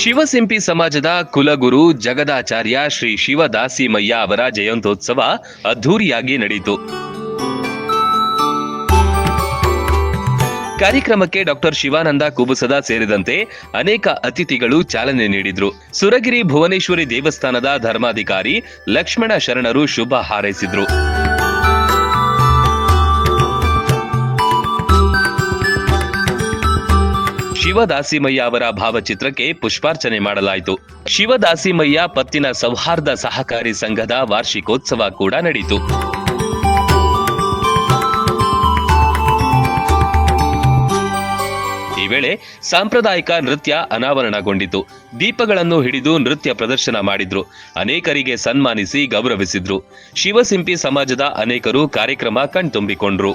ಶಿವಸಿಂಪಿ ಸಮಾಜದ ಕುಲಗುರು ಜಗದಾಚಾರ್ಯ ಶ್ರೀ ಶಿವದಾಸಿಮಯ್ಯ ಅವರ ಜಯಂತ್ಯೋತ್ಸವ ಅದ್ಧೂರಿಯಾಗಿ ನಡೆಯಿತು. ಕಾರ್ಯಕ್ರಮಕ್ಕೆ ಡಾಕ್ಟರ್ ಶಿವಾನಂದ ಕುಬುಸದ ಸೇರಿದಂತೆ ಅನೇಕ ಅತಿಥಿಗಳು ಚಾಲನೆ ನೀಡಿದ್ರು. ಸುರಗಿರಿ ಭುವನೇಶ್ವರಿ ದೇವಸ್ಥಾನದ ಧರ್ಮಾಧಿಕಾರಿ ಲಕ್ಷ್ಮಣ ಶರಣರು ಶುಭ ಹಾರೈಸಿದ್ರು. ಶಿವದಾಸಿಮಯ್ಯ ಅವರ ಭಾವಚಿತ್ರಕ್ಕೆ ಪುಷ್ಪಾರ್ಚನೆ ಮಾಡಲಾಯಿತು. ಶಿವದಾಸಿಮಯ್ಯ ಪತ್ತಿನ ಸೌಹಾರ್ದ ಸಹಕಾರಿ ಸಂಘದ ವಾರ್ಷಿಕೋತ್ಸವ ಕೂಡ ನಡೆಯಿತು ಈ ವೇಳೆ ಸಾಂಪ್ರದಾಯಿಕ ನೃತ್ಯ ಅನಾವರಣಗೊಂಡಿತು. ದೀಪಗಳನ್ನು ಹಿಡಿದು ನೃತ್ಯ ಪ್ರದರ್ಶನ ಮಾಡಿದ್ರು. ಅನೇಕರಿಗೆ ಸನ್ಮಾನಿಸಿ ಗೌರವಿಸಿದ್ರು. ಶಿವಸಿಂಪಿ ಸಮಾಜದ ಅನೇಕರು ಕಾರ್ಯಕ್ರಮ ಕಣ್ತುಂಬಿಕೊಂಡ್ರು.